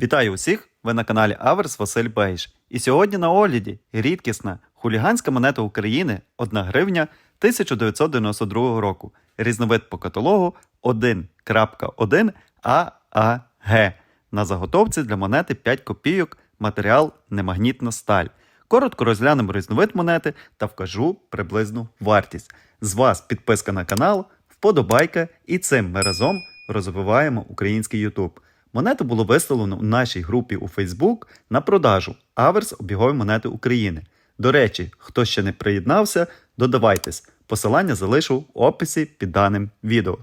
Вітаю усіх! Ви на каналі Аверс Василь Бейш. І сьогодні на огляді рідкісна хуліганська монета України 1 гривня 1992 року. Різновид по каталогу 1.1 ААГ. На заготовці для монети 5 копійок матеріал немагнітна сталь. Коротко розглянемо різновид монети та вкажу приблизну вартість. З вас підписка на канал, вподобайка, і цим ми разом розвиваємо український YouTube. Монету було виставлено у нашій групі у Facebook на продажу Аверс обігові монети України. До речі, хто ще не приєднався, додавайтесь. Посилання залишу в описі під даним відео.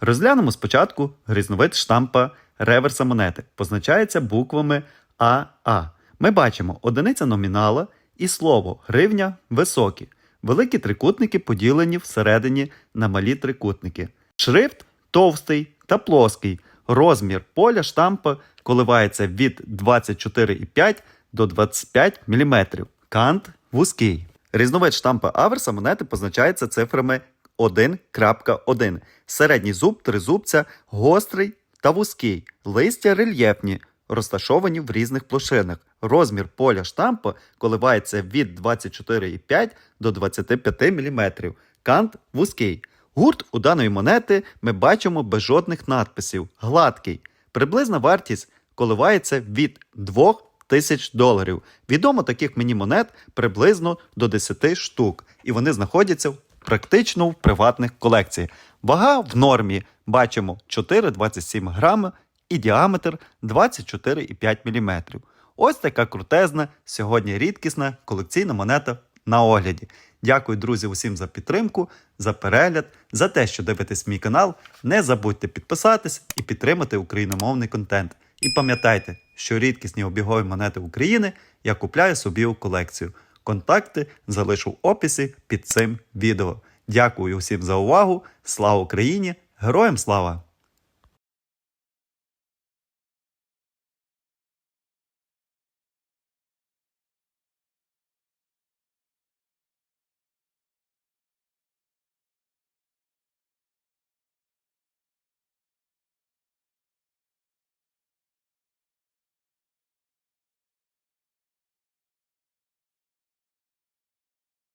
Розглянемо спочатку різновид штампа реверса монети. Позначається буквами АА. Ми бачимо одиниця номінала і слово гривня високі. Великі трикутники поділені всередині на малі трикутники. Шрифт товстий та плоский. Розмір поля штампа коливається від 24,5 до 25 мм. Кант вузький. Різновид штампа аверса монети позначається цифрами 1.1. Середній зуб тризубця гострий та вузький. Листя рельєфні, розташовані в різних площинах. Розмір поля штампа коливається від 24,5 до 25 мм. Кант вузький. Гурт у даної монети ми бачимо без жодних надписів. Гладкий. Приблизна вартість коливається від 2 тисяч доларів. Відомо таких мені монет приблизно до 10 штук, і вони знаходяться практично в приватних колекціях. Вага в нормі бачимо 4,27 грами і діаметр 24,5 мм. Ось така крутезна, сьогодні рідкісна колекційна монета на огляді. Дякую, друзі, усім за підтримку, за перегляд, за те, що дивитесь мій канал. Не забудьте підписатись і підтримати україномовний контент. І пам'ятайте, що рідкісні обігові монети України я купляю собі у колекцію. Контакти залишу в описі під цим відео. Дякую усім за увагу. Слава Україні! Героям слава!